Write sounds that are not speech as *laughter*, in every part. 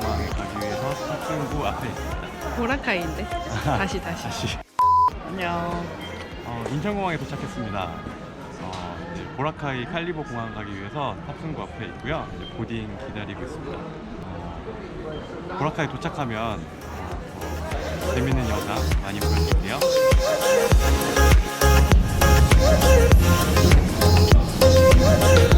공항에 가기 위해서 탑승구 앞에 있습니다. 보라카이인데. 다시 다시. *laughs* 다시. 안녕. 어, 인천공항에 도착했습니다. 어, 이제 보라카이 칼리보 공항 가기 위해서 탑승구 앞에 있고요. 이제 보딩 기다리고 있습니다. 어, 보라카이 도착하면 어, 재밌는 영상 많이 보여드릴게요. 안쪽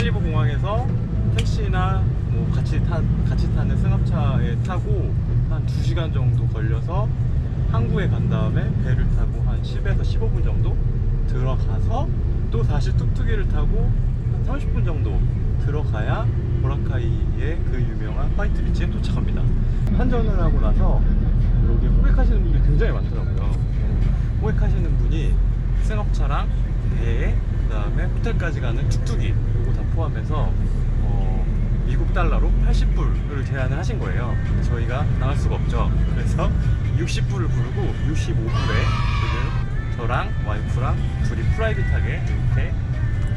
깔리보 공항에서 택시나 뭐 같이 타 같이 타는 승합차에 타고 한 2시간 정도 걸려서 항구에 간 다음에 배를 타고 한 10에서 15분 정도 들어가서 또 다시 뚝뚝이를 타고 한 30분 정도 들어가야 보라카이의 그 유명한 화이트 비치에 도착합니다. 환전을 하고 나서 여기 호객하시는 분들이 굉장히 많더라고요. 호객하시는 분이 승합차랑 배에 그다음에 호텔까지 가는 툭툭이 포함해서 어, 미국 달러로 80불을 제안을 하신 거예요. 저희가 나갈 수가 없죠. 그래서 60불을 부르고 65불에 지금 저랑 와이프랑 둘이 프라이빗하게 이렇게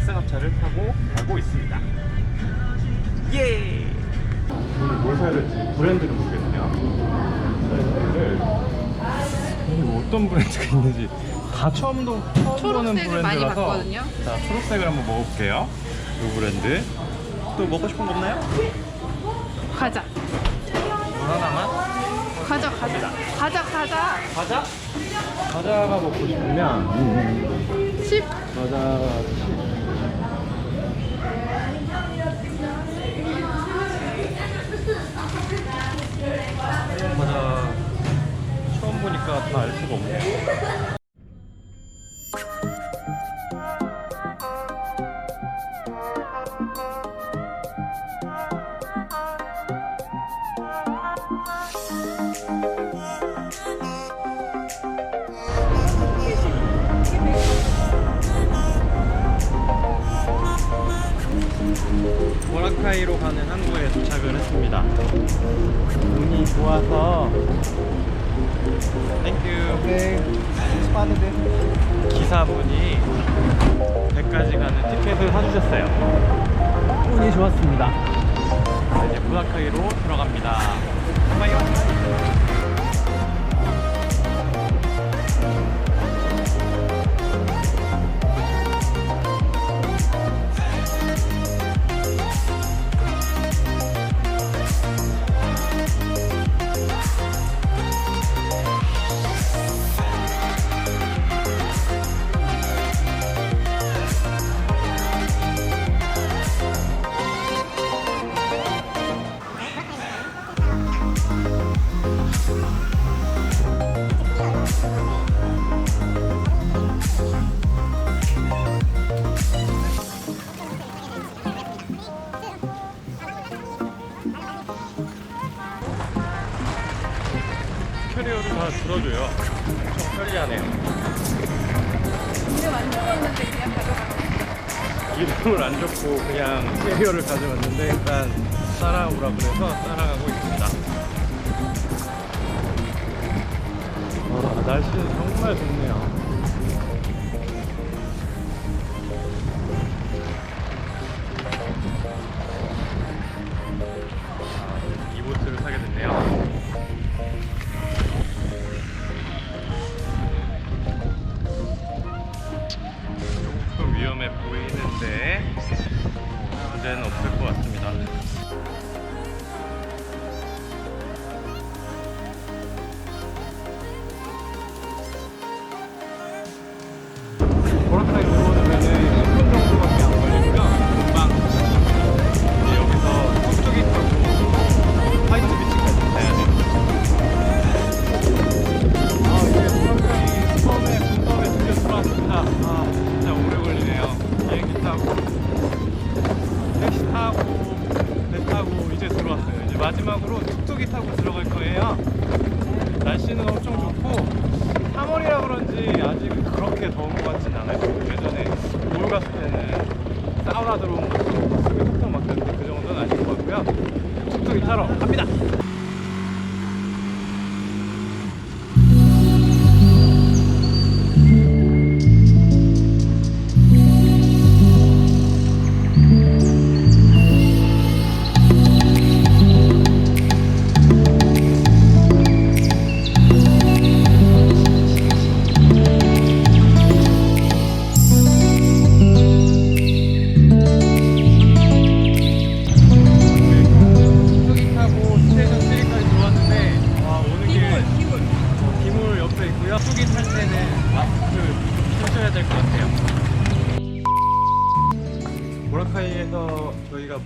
승합차를 타고 가고 있습니다. 예! 오늘 뭘 사야 될지 브랜드를 모르겠네요. 어떤 브랜드가 있는지 다 처음도 처음 보는 초록색을 많이 브랜드라서 봤거든요. 자 초록색을 한번 먹어볼게요. 이 브랜드 또 먹고 싶은 거 없나요? 가자. 하나만 가자 가자. 가자 가자. 과자? 과자가 먹고 싶으면 10 과자 과자 보라카이로 가는 항구에 도착을 했습니다. 운이 좋아서 땡큐. 네, 기사분이 배까지 가는 티켓을 사주셨어요. 운이 좋았습니다. 자, 이제 보라카이로 들어갑니다. 봐요. 들어줘요. 엄청 편리하네요. 이름 안 적었는데 그냥 인테리어를 가져왔는데 일단 따라오라 그래서 따라가고 있습니다. 와, 날씨는 정말 좋네요. 같습니다. 그렇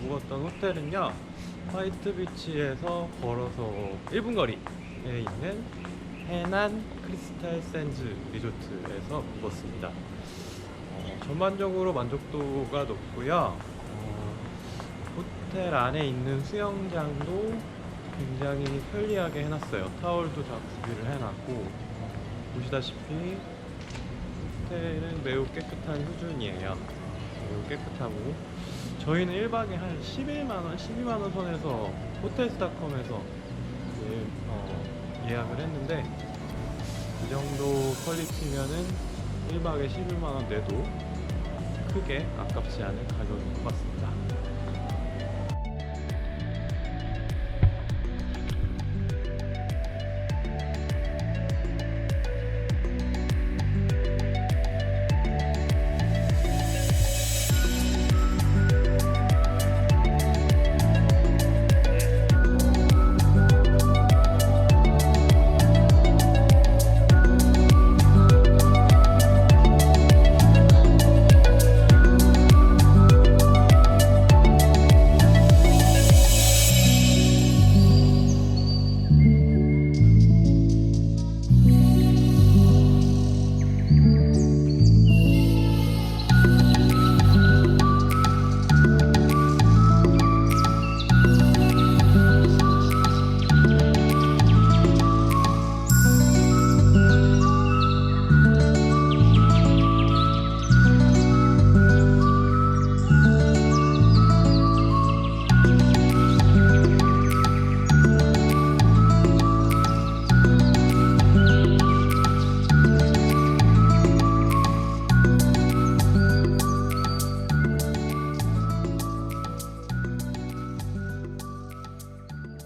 묵었던 호텔은요 화이트 비치에서 걸어서 1분 거리에 있는 해난 크리스탈 샌즈 리조트에서 묵었습니다. 어, 전반적으로 만족도가 높고요. 어, 호텔 안에 있는 수영장도 굉장히 편리하게 해놨어요. 타월도 다 구비를 해놨고 보시다시피 호텔은 매우 깨끗한 수준이에요. 매우 깨끗하고 저희는 1박에 한 11만원, 12만원 선에서 호텔스닷컴에서 예, 어, 예약을 했는데 이 정도 퀄리티면은 1박에 11만원 내도 크게 아깝지 않은 가격인 것 같습니다.